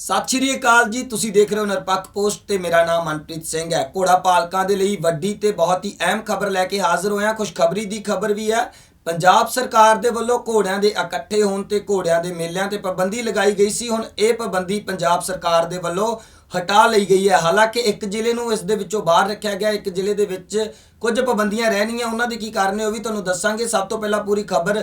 ਸਤਿ ਸ਼੍ਰੀ ਅਕਾਲ ਜੀ, ਤੁਸੀਂ ਦੇਖ ਰਹੇ ਹੋ ਨਿਰਪੱਖ ਪੋਸਟ ਤੇ ਮੇਰਾ ਨਾਮ ਮਨਪ੍ਰੀਤ ਸਿੰਘ ਹੈ। ਘੋੜਾ ਪਾਲਕਾਂ ਦੇ ਲਈ ਵੱਡੀ ਤੇ ਬਹੁਤ ਹੀ ਅਹਿਮ ਖਬਰ ਲੈ ਕੇ ਹਾਜ਼ਰ ਹੋਇਆ। ਖੁਸ਼ਖਬਰੀ ਦੀ ਖਬਰ ਵੀ ਹੈ ਪੰਜਾਬ ਸਰਕਾਰ ਦੇ ਵੱਲੋਂ ਘੋੜਿਆਂ ਦੇ ਇਕੱਠੇ ਹੋਣ ਤੇ ਘੋੜਿਆਂ ਦੇ ਮੇਲਿਆਂ ਤੇ ਪਾਬੰਦੀ ਲਗਾਈ ਗਈ ਸੀ। ਹੁਣ ਇਹ ਪਾਬੰਦੀ ਪੰਜਾਬ ਸਰਕਾਰ ਦੇ ਵੱਲੋਂ ਹਟਾ ਲਈ ਗਈ ਹੈ। ਹਾਲਾਂਕਿ ਇੱਕ ਜ਼ਿਲ੍ਹੇ ਨੂੰ ਇਸ ਦੇ ਵਿੱਚੋਂ ਬਾਹਰ ਰੱਖਿਆ ਗਿਆ। ਇੱਕ ਜ਼ਿਲ੍ਹੇ ਦੇ ਵਿੱਚ ਕੁਝ ਪਾਬੰਦੀਆਂ ਰਹਿਣੀਆਂ ਉਹਨਾਂ ਦੇ ਕੀ ਕਾਰਨ ਨੇ ਉਹ ਵੀ ਤੁਹਾਨੂੰ ਦੱਸਾਂਗੇ। ਸਭ ਤੋਂ ਪਹਿਲਾਂ ਪੂਰੀ ਖਬਰ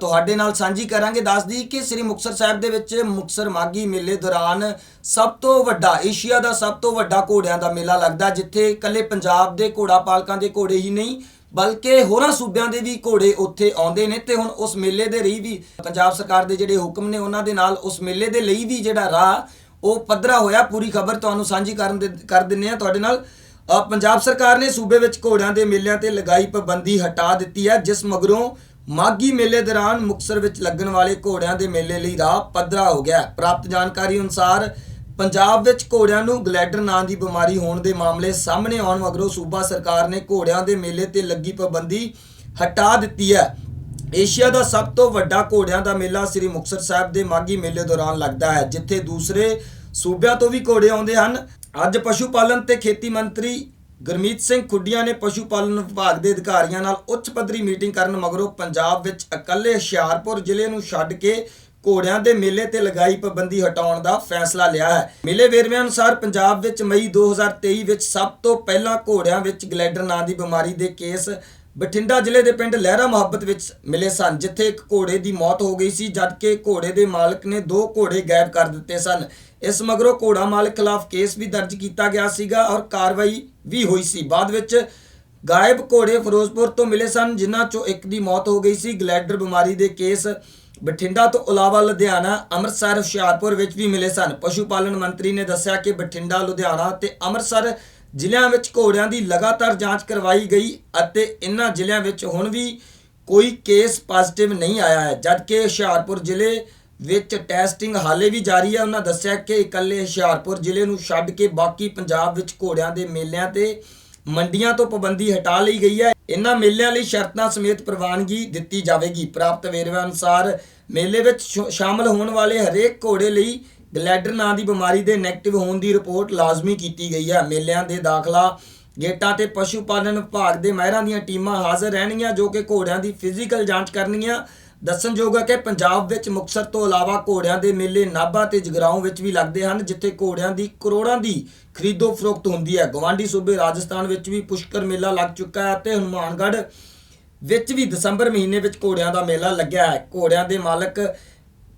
ਤੁਹਾਡੇ ਨਾਲ ਸਾਂਝੀ ਕਰਾਂਗੇ। ਦੱਸਦੀ ਕਿ ਸ੍ਰੀ ਮੁਕਤਸਰ ਸਾਹਿਬ ਦੇ ਵਿੱਚ ਮੁਕਤਸਰ ਮਾਗੀ ਮੇਲੇ ਦੌਰਾਨ ਸਭ ਤੋਂ ਵੱਡਾ, ਏਸ਼ੀਆ ਦਾ ਸਭ ਤੋਂ ਵੱਡਾ ਘੋੜਿਆਂ ਦਾ ਮੇਲਾ ਲੱਗਦਾ, ਜਿੱਥੇ ਇਕੱਲੇ ਪੰਜਾਬ ਦੇ ਘੋੜਾ ਪਾਲਕਾਂ ਦੇ ਘੋੜੇ ਹੀ ਨਹੀਂ ਬਲਕਿ ਹੋਰਾਂ ਸੂਬਿਆਂ ਦੇ ਵੀ ਘੋੜੇ ਉੱਥੇ ਆਉਂਦੇ ਨੇ ਤੇ ਹੁਣ ਉਸ ਮੇਲੇ ਦੇ ਲਈ ਵੀ ਪੰਜਾਬ ਸਰਕਾਰ ਦੇ ਜਿਹੜੇ ਹੁਕਮ ਨੇ ਉਹਨਾਂ ਦੇ ਨਾਲ ਉਸ ਮੇਲੇ ਦੇ ਲਈ ਵੀ ਜਿਹੜਾ ਰਾਹ ਉਹ ਪੱਧਰਾ ਹੋਇਆ, ਪੂਰੀ ਖਬਰ ਤੁਹਾਨੂੰ ਸਾਂਝੀ ਕਰਨ ਦੇ, ਕਰ ਦਿੰਨੇ ਆ ਤੁਹਾਡੇ ਨਾਲ। ਪੰਜਾਬ ਸਰਕਾਰ ਨੇ ਸੂਬੇ ਵਿੱਚ ਘੋੜਿਆਂ ਦੇ ਮੇਲਿਆਂ ਤੇ ਲਗਾਈ ਪਾਬੰਦੀ ਹਟਾ ਦਿੱਤੀ ਹੈ, ਜਿਸ ਮਗਰੋਂ ਮਾਗੀ ਮੇਲੇ ਦੌਰਾਨ ਮੁਕਤਸਰ ਵਿੱਚ ਲੱਗਣ ਵਾਲੇ ਘੋੜਿਆਂ ਦੇ ਮੇਲੇ ਲਈ ਰਾਹ ਪੱਧਰਾ ਹੋ ਗਿਆ। ਪ੍ਰਾਪਤ ਜਾਣਕਾਰੀ ਅਨੁਸਾਰ ਪੰਜਾਬ ਵਿੱਚ ਘੋੜਿਆਂ ਨੂੰ ਗਲੈਡਰ ਨਾਂ ਦੀ ਬਿਮਾਰੀ ਹੋਣ ਦੇ ਮਾਮਲੇ ਸਾਹਮਣੇ ਆਉਣ ਮਗਰੋਂ ਸੂਬਾ ਸਰਕਾਰ ਨੇ ਘੋੜਿਆਂ ਦੇ ਮੇਲੇ ਤੇ ਲੱਗੀ ਪਾਬੰਦੀ ਹਟਾ ਦਿੱਤੀ ਹੈ। ਏਸ਼ੀਆ ਦਾ ਸਭ ਤੋਂ ਵੱਡਾ ਘੋੜਿਆਂ ਦਾ ਮੇਲਾ ਸ੍ਰੀ ਮੁਕਤਸਰ ਸਾਹਿਬ ਦੇ ਮਾਗੀ ਮੇਲੇ ਦੌਰਾਨ ਲੱਗਦਾ ਹੈ, ਜਿੱਥੇ ਦੂਸਰੇ ਸੂਬਿਆਂ ਤੋਂ ਵੀ ਘੋੜੇ ਆਉਂਦੇ ਹਨ। ਅੱਜ ਪਸ਼ੂ ਪਾਲਣ ਤੇ ਖੇਤੀ ਮੰਤਰੀ ਗੁਰਮੀਤ ਸਿੰਘ ਖੁੱਡੀਆਂ ਨੇ ਪਸ਼ੂ ਪਾਲਣ ਵਿਭਾਗ ਦੇ ਅਧਿਕਾਰੀਆਂ ਨਾਲ ਉੱਚ ਪੱਧਰੀ ਮੀਟਿੰਗ ਕਰਨ ਮਗਰੋਂ ਪੰਜਾਬ ਵਿੱਚ ਇਕੱਲੇ ਹੁਸ਼ਿਆਰਪੁਰ ਜ਼ਿਲ੍ਹੇ ਨੂੰ ਛੱਡ ਕੇ ਘੋੜਿਆਂ ਦੇ ਮੇਲੇ ਤੇ ਲਗਾਈ ਪਾਬੰਦੀ ਹਟਾਉਣ ਦਾ ਫੈਸਲਾ ਲਿਆ ਹੈ। ਮੇਲੇ ਵੇਰਵਿਆਂ ਅਨੁਸਾਰ ਪੰਜਾਬ ਵਿੱਚ ਮਈ 2023 ਵਿੱਚ ਸਭ ਤੋਂ ਪਹਿਲਾਂ ਘੋੜਿਆਂ ਵਿੱਚ ਗਲੈਡਰ ਨਾਂ ਦੀ ਬਿਮਾਰੀ ਦੇ ਕੇਸ ਬਠਿੰਡਾ ਜ਼ਿਲ੍ਹੇ ਦੇ ਪਿੰਡ ਲਹਿਰਾ ਮੁਹੱਬਤ ਵਿੱਚ ਮਿਲੇ ਸਨ, ਜਿੱਥੇ ਇੱਕ ਘੋੜੇ ਦੀ ਮੌਤ ਹੋ ਗਈ ਸੀ, ਜਦਕਿ ਘੋੜੇ ਦੇ ਮਾਲਕ ਨੇ ਦੋ ਘੋੜੇ ਗਾਇਬ ਕਰ ਦਿੱਤੇ ਸਨ। ਇਸ ਮਗਰੋਂ ਘੋੜਾ ਮਾਲਕ ਖਿਲਾਫ ਕੇਸ ਵੀ ਦਰਜ ਕੀਤਾ ਗਿਆ ਸੀਗਾ ਔਰ ਕਾਰਵਾਈ ਵੀ ਹੋਈ ਸੀ। ਬਾਅਦ ਵਿੱਚ ਗਾਇਬ ਘੋੜੇ ਫਿਰੋਜ਼ਪੁਰ ਤੋਂ ਮਿਲੇ ਸਨ, ਜਿਨ੍ਹਾਂ ਚੋਂ ਇੱਕ ਦੀ ਮੌਤ ਹੋ ਗਈ ਸੀ। ਗਲੈਡਰ ਬਿਮਾਰੀ ਦੇ ਕੇਸ ਬਠਿੰਡਾ ਤੋਂ ਇਲਾਵਾ ਲੁਧਿਆਣਾ, ਅੰਮ੍ਰਿਤਸਰ, ਹੁਸ਼ਿਆਰਪੁਰ ਵਿੱਚ ਵੀ ਮਿਲੇ ਸਨ। ਪਸ਼ੂ ਪਾਲਣ ਮੰਤਰੀ ਨੇ ਦੱਸਿਆ ਕਿ ਬਠਿੰਡਾ, ਲੁਧਿਆਣਾ ਤੇ ਅੰਮ੍ਰਿਤਸਰ ਜ਼ਿਲ੍ਹਿਆਂ ਵਿੱਚ ਘੋੜਿਆਂ ਦੀ ਲਗਾਤਾਰ ਜਾਂਚ ਕਰਵਾਈ ਗਈ ਅਤੇ ਇਨ੍ਹਾਂ ਜ਼ਿਲ੍ਹਿਆਂ ਵਿੱਚ ਹੁਣ ਵੀ ਕੋਈ ਕੇਸ ਪੋਜ਼ਿਟਿਵ ਨਹੀਂ ਆਇਆ ਹੈ। ਜਦਕਿ ਹੁਸ਼ਿਆਰਪੁਰ ਜ਼ਿਲ੍ਹੇ ਵਿੱਚ ਟੈਸਟਿੰਗ ਹਾਲੇ ਵੀ ਜਾਰੀ ਹੈ ਉਹਨਾਂ ਦੱਸਿਆ ਕਿ ਇਕੱਲੇ ਹੁਸ਼ਿਆਰਪੁਰ ਜ਼ਿਲ੍ਹੇ ਨੂੰ ਛੱਡ ਕੇ ਬਾਕੀ ਪੰਜਾਬ ਵਿੱਚ ਘੋੜਿਆਂ ਦੇ ਮੇਲਿਆਂ ਤੇ ਮੰਡੀਆਂ ਤੋਂ ਪਾਬੰਦੀ ਹਟਾ ਲਈ ਗਈ ਹੈ। ਇਨ੍ਹਾਂ ਮੇਲਿਆਂ ਲਈ ਸ਼ਰਤਾਂ ਸਮੇਤ ਪ੍ਰਵਾਨਗੀ ਦਿੱਤੀ ਜਾਵੇਗੀ। ਪ੍ਰਾਪਤ ਵੇਰਵਿਆਂ ਅਨੁਸਾਰ ਮੇਲੇ ਵਿੱਚ ਸ਼ੋ- ਸ਼ਾਮਲ ਹੋਣ ਵਾਲੇ ਹਰੇਕ ਘੋੜੇ ਲਈ ਗਲੈਡਰ ਨਾਂ ਦੀ ਬਿਮਾਰੀ ਦੇ ਨੈਗੇਟਿਵ ਹੋਣ ਦੀ ਰਿਪੋਰਟ ਲਾਜ਼ਮੀ ਕੀਤੀ ਗਈ ਹੈ। ਮੇਲਿਆਂ ਦੇ ਦਾਖਲਾ ਗੇਟਾਂ ਤੇ ਪਸ਼ੂ ਪਾਲਣ ਵਿਭਾਗ ਦੇ ਮਾਹਿਰਾਂ ਦੀਆਂ ਟੀਮਾਂ ਹਾਜ਼ਰ ਰਹਿਣਗੀਆਂ ਜੋ ਕਿ ਘੋੜਿਆਂ ਦੀ ਫਿਜ਼ੀਕਲ ਜਾਂਚ ਕਰਨਗੀਆਂ। ਦੱਸਣਯੋਗ ਹੈ ਕਿ ਪੰਜਾਬ ਵਿੱਚ ਮੁਕਤਸਰ ਤੋਂ ਇਲਾਵਾ ਘੋੜਿਆਂ ਦੇ ਮੇਲੇ ਨਾਭਾ ਤੇ ਜਗਰਾਉਂ ਵਿੱਚ ਵੀ ਲੱਗਦੇ ਹਨ, ਜਿੱਥੇ ਘੋੜਿਆਂ ਦੀ ਕਰੋੜਾਂ ਦੀ ਖਰੀਦੋ ਫਰੋਖਤ ਹੁੰਦੀ ਹੈ। ਗਵਾਂਡੀ ਸੂਬੇ ਰਾਜਸਥਾਨ ਵਿੱਚ ਵੀ ਪੁਸ਼ਕਰ ਮੇਲਾ ਲੱਗ ਚੁੱਕਾ ਹੈ ਤੇ ਹਨੂਮਾਨਗੜ੍ਹ ਵਿੱਚ ਵੀ ਦਸੰਬਰ ਮਹੀਨੇ ਵਿੱਚ ਘੋੜਿਆਂ ਦਾ ਮੇਲਾ ਲੱਗਿਆ ਹੈ। ਘੋੜਿਆਂ ਦੇ ਮਾਲਕ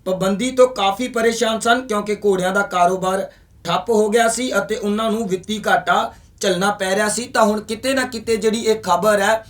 ਪਾਬੰਦੀ ਤੋਂ ਕਾਫੀ ਪਰੇਸ਼ਾਨ ਸਨ ਕਿਉਂਕਿ ਘੋੜਿਆਂ ਦਾ ਕਾਰੋਬਾਰ ਠੱਪ ਹੋ ਗਿਆ ਸੀ ਅਤੇ ਉਹਨਾਂ ਨੂੰ ਵਿੱਤੀ ਘਾਟਾ ਝੱਲਣਾ ਪੈ ਰਿਹਾ ਸੀ। ਤਾਂ ਹੁਣ ਕਿਤੇ ਨਾ ਕਿਤੇ ਜਿਹੜੀ ਇਹ ਖਬਰ ਹੈ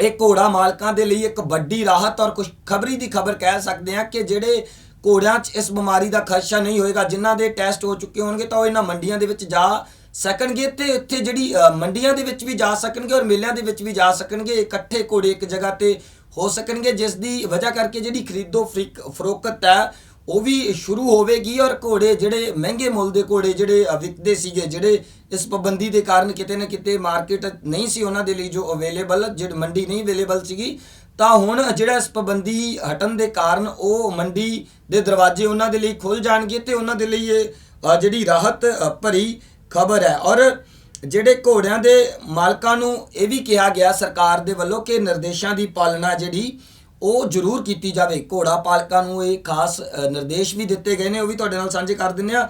ਇਹ ਘੋੜਾ ਮਾਲਕਾਂ ਦੇ ਲਈ ਇੱਕ ਵੱਡੀ ਰਾਹਤ ਔਰ ਕੁਝ ਖਬਰੀ ਦੀ ਖਬਰ ਕਹਿ ਸਕਦੇ ਹਾਂ ਕਿ ਜਿਹੜੇ ਘੋੜਿਆਂ 'ਚ ਇਸ ਬਿਮਾਰੀ ਦਾ ਖਦਸ਼ਾ ਨਹੀਂ ਹੋਏਗਾ, ਜਿਨ੍ਹਾਂ ਦੇ ਟੈਸਟ ਹੋ ਚੁੱਕੇ ਹੋਣਗੇ, ਤਾਂ ਉਹ ਇਹਨਾਂ ਮੰਡੀਆਂ ਦੇ ਵਿੱਚ ਜਾ ਸਕਣਗੇ ਤੇ ਇੱਥੇ ਜਿਹੜੀ ਮੰਡੀਆਂ ਦੇ ਵਿੱਚ ਵੀ ਜਾ ਸਕਣਗੇ ਔਰ ਮੇਲਿਆਂ ਦੇ ਵਿੱਚ ਵੀ ਜਾ ਸਕਣਗੇ। ਇਕੱਠੇ ਘੋੜੇ ਇੱਕ ਜਗ੍ਹਾ ਤੇ ਹੋ ਸਕਣਗੇ, ਜਿਸ ਦੀ ਵਜ੍ਹਾ ਕਰਕੇ ਜਿਹੜੀ ਖਰੀਦੋ ਫਰੀਕ- ਫਰੋਖਤ ਹੈ ਉਹ ਵੀ ਸ਼ੁਰੂ ਹੋਵੇਗੀ ਔਰ ਘੋੜੇ ਜਿਹੜੇ ਮਹਿੰਗੇ ਮੁੱਲ ਦੇ ਘੋੜੇ ਜਿਹੜੇ ਵਿਕਦੇ ਸੀਗੇ, ਜਿਹੜੇ ਇਸ ਪਾਬੰਦੀ ਦੇ ਕਾਰਨ ਕਿਤੇ ਨਾ ਕਿਤੇ ਮਾਰਕੀਟ ਨਹੀਂ ਸੀ ਉਹਨਾਂ ਦੇ ਲਈ ਜੋ ਅਵੇਲੇਬਲ ਜਿਹੜੀ ਮੰਡੀ ਨਹੀਂ ਅਵੇਲੇਬਲ ਸੀਗੀ, ਤਾਂ ਹੁਣ ਜਿਹੜਾ ਇਸ ਪਾਬੰਦੀ ਹਟਣ ਦੇ ਕਾਰਨ ਉਹ ਮੰਡੀ ਦੇ ਦਰਵਾਜ਼ੇ ਉਹਨਾਂ ਦੇ ਲਈ ਖੁੱਲ ਜਾਣਗੇ ਤੇ ਉਹਨਾਂ ਦੇ ਲਈ ਇਹ ਜਿਹੜੀ ਰਾਹਤ ਭਰੀ ਖਬਰ ਹੈ। ਔਰ ਜਿਹੜੇ ਘੋੜਿਆਂ ਦੇ ਮਾਲਕਾਂ ਨੂੰ ਇਹ ਵੀ ਕਿਹਾ ਗਿਆ ਸਰਕਾਰ ਦੇ ਵੱਲੋਂ ਕਿ ਨਿਰਦੇਸ਼ਾਂ ਦੀ ਪਾਲਣਾ ਜਿਹੜੀ ਉਹ ਜ਼ਰੂਰ ਕੀਤੀ ਜਾਵੇ। ਘੋੜਾ ਪਾਲਕਾਂ ਨੂੰ ਇਹ ਖਾਸ ਨਿਰਦੇਸ਼ ਵੀ ਦਿੱਤੇ ਗਏ ਨੇ, ਉਹ ਵੀ ਤੁਹਾਡੇ ਨਾਲ ਸਾਂਝੇ ਕਰ ਦਿੰਦੇ ਆ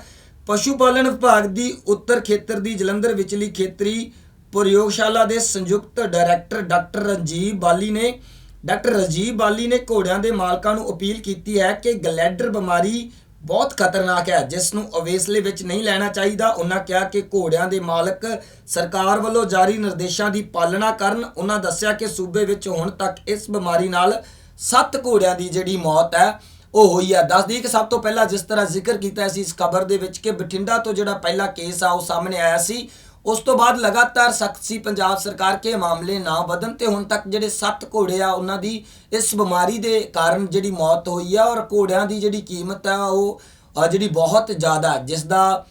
ਪਸ਼ੂ ਪਾਲਣ ਵਿਭਾਗ ਦੀ ਉੱਤਰ ਖੇਤਰ ਦੀ ਜਲੰਧਰ ਵਿਚਲੀ ਖੇਤਰੀ ਪ੍ਰਯੋਗਸ਼ਾਲਾ ਦੇ ਸੰਯੁਕਤ ਡਾਇਰੈਕਟਰ ਡਾਕਟਰ ਰਣਜੀਵ ਬਾਲੀ ਨੇ, ਡਾਕਟਰ ਰਜੀਵ ਬਾਲੀ ਨੇ ਘੋੜਿਆਂ ਦੇ ਮਾਲਕਾਂ ਨੂੰ ਅਪੀਲ ਕੀਤੀ ਹੈ ਕਿ ਗਲੈਡਰ ਬਿਮਾਰੀ ਬਹੁਤ ਖਤਰਨਾਕ ਹੈ, ਜਿਸ ਨੂੰ ਅਵੇਸਲੇ ਵਿੱਚ ਨਹੀਂ ਲੈਣਾ ਚਾਹੀਦਾ। ਉਹਨਾਂ ਕਿਹਾ ਕਿ ਘੋੜਿਆਂ ਦੇ ਮਾਲਕ ਸਰਕਾਰ ਵੱਲੋਂ ਜਾਰੀ ਨਿਰਦੇਸ਼ਾਂ ਦੀ ਪਾਲਣਾ ਕਰਨ, ਉਹਨਾਂ ਦੱਸਿਆ ਕਿ ਸੂਬੇ ਵਿੱਚ ਹੁਣ ਤੱਕ ਇਸ ਬਿਮਾਰੀ ਨਾਲ ਸੱਤ ਘੋੜਿਆਂ ਦੀ ਜਿਹੜੀ ਮੌਤ ਹੈ, ਉਹ ਹੋਈ ਹੈ ਦੱਸਦੀ ਕਿ ਸਭ ਤੋਂ ਪਹਿਲਾਂ ਜਿਸ ਤਰ੍ਹਾਂ ਜ਼ਿਕਰ ਕੀਤਾ ਸੀ ਇਸ ਖਬਰ ਦੇ ਵਿੱਚ ਕਿ ਬਠਿੰਡਾ ਤੋਂ ਜਿਹੜਾ ਪਹਿਲਾ ਕੇਸ ਆ, ਉਹ ਸਾਹਮਣੇ ਆਇਆ ਸੀ। ਉਸ ਤੋਂ ਬਾਅਦ ਲਗਾਤਾਰ ਸਖਤ ਸੀ ਪੰਜਾਬ ਸਰਕਾਰ ਕੇ ਮਾਮਲੇ ਨਾ ਵਧਣ ਤੇ ਹੁਣ ਤੱਕ ਜਿਹੜੇ 7 ਘੋੜੇ ਆ, ਉਹਨਾਂ ਦੀ ਇਸ ਬਿਮਾਰੀ ਦੇ ਕਾਰਨ ਜਿਹੜੀ ਮੌਤ ਹੋਈ ਆ ਔਰ ਘੋੜਿਆਂ ਦੀ ਜਿਹੜੀ ਕੀਮਤ ਆ, ਉਹ ਜਿਹੜੀ ਬਹੁਤ ਜ਼ਿਆਦਾ ਜਿਸ ਦਾ,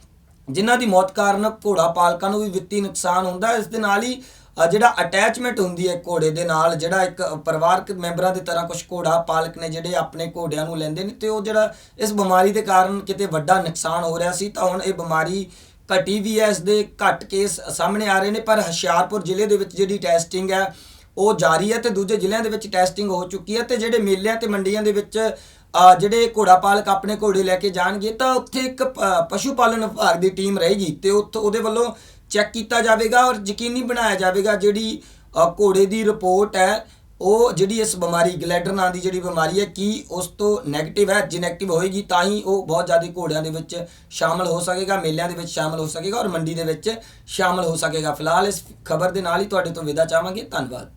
ਜਿਨ੍ਹਾਂ ਦੀ ਮੌਤ ਕਾਰਨ ਘੋੜਾ ਪਾਲਕਾਂ ਨੂੰ ਵੀ ਵਿੱਤੀ ਨੁਕਸਾਨ ਹੁੰਦਾ, ਇਸ ਦੇ ਨਾਲ ਹੀ ਜਿਹੜਾ ਅਟੈਚਮੈਂਟ ਹੁੰਦੀ ਹੈ ਘੋੜੇ ਦੇ ਨਾਲ, ਜਿਹੜਾ ਇੱਕ ਪਰਿਵਾਰਕ ਮੈਂਬਰਾਂ ਦੀ ਤਰ੍ਹਾਂ ਕੁਝ ਘੋੜਾ ਪਾਲਕ ਨੇ ਜਿਹੜੇ ਆਪਣੇ ਘੋੜਿਆਂ ਨੂੰ ਲੈਂਦੇ ਨੇ, ਤੇ ਉਹ ਜਿਹੜਾ ਇਸ ਬਿਮਾਰੀ ਦੇ ਕਾਰਨ ਕਿਤੇ ਵੱਡਾ ਨੁਕਸਾਨ ਹੋ ਰਿਹਾ ਸੀ, ਤਾਂ ਹੁਣ ਇਹ ਬਿਮਾਰੀ ਘਟੀ ਵੀ ਹੈ, ਇਸ ਦੇ ਘੱਟ ਕੇਸ ਸਾਹਮਣੇ ਆ ਰਹੇ ਨੇ, ਪਰ ਹੁਸ਼ਿਆਰਪੁਰ ਜ਼ਿਲ੍ਹੇ ਦੇ ਵਿੱਚ ਜਿਹੜੀ ਟੈਸਟਿੰਗ ਹੈ, ਉਹ ਜਾਰੀ ਹੈ ਤੇ ਦੂਜੇ ਜ਼ਿਲ੍ਹਿਆਂ ਦੇ ਵਿੱਚ ਟੈਸਟਿੰਗ ਹੋ ਚੁੱਕੀ ਹੈ, ਤੇ ਜਿਹੜੇ ਮੇਲਿਆਂ ਤੇ ਮੰਡੀਆਂ ਦੇ ਵਿੱਚ ਜਿਹੜੇ ਘੋੜਾ ਪਾਲਕ ਆਪਣੇ ਘੋੜੇ ਲੈ ਕੇ ਜਾਣਗੇ, ਤਾਂ ਉੱਥੇ ਇੱਕ ਪਸ਼ੂ ਪਾਲਣ ਵਿਭਾਗ ਦੀ ਟੀਮ ਰਹੇਗੀ, ਤੇ ਉੱਥੋਂ ਉਹਦੇ ਵੱਲੋਂ ਚੈੱਕ ਕੀਤਾ ਜਾਵੇਗਾ ਔਰ ਯਕੀਨੀ ਬਣਾਇਆ ਜਾਵੇਗਾ ਜਿਹੜੀ ਘੋੜੇ ਦੀ ਰਿਪੋਰਟ ਹੈ, ਉਹ ਜਿਹੜੀ ਇਸ ਬਿਮਾਰੀ, ਗਲੈਡਰ ਨਾਂ ਦੀ ਜਿਹੜੀ ਬਿਮਾਰੀ ਹੈ, ਕੀ ਉਸ ਤੋਂ 네ਗੇਟਿਵ ਹੈ? ਜੇ 네ਗੇਟਿਵ ਹੋਏਗੀ ਤਾਂ ਹੀ ਉਹ ਬਹੁਤ ਜ਼ਿਆਦਾ ਘੋੜਿਆਂ ਦੇ ਵਿੱਚ ਸ਼ਾਮਲ ਹੋ ਸਕੇਗਾ, ਮੇਲਿਆਂ ਦੇ ਵਿੱਚ ਸ਼ਾਮਲ ਹੋ ਸਕੇਗਾ ਔਰ ਮੰਡੀ ਦੇ ਵਿੱਚ ਸ਼ਾਮਲ ਹੋ ਸਕੇਗਾ। ਫਿਲਹਾਲ ਇਸ ਖਬਰ ਦੇ ਨਾਲ ਹੀ ਤੁਹਾਡੇ ਤੋਂ ਵਿਦਾ ਚਾਹਾਂਗੇ। ਧੰਨਵਾਦ।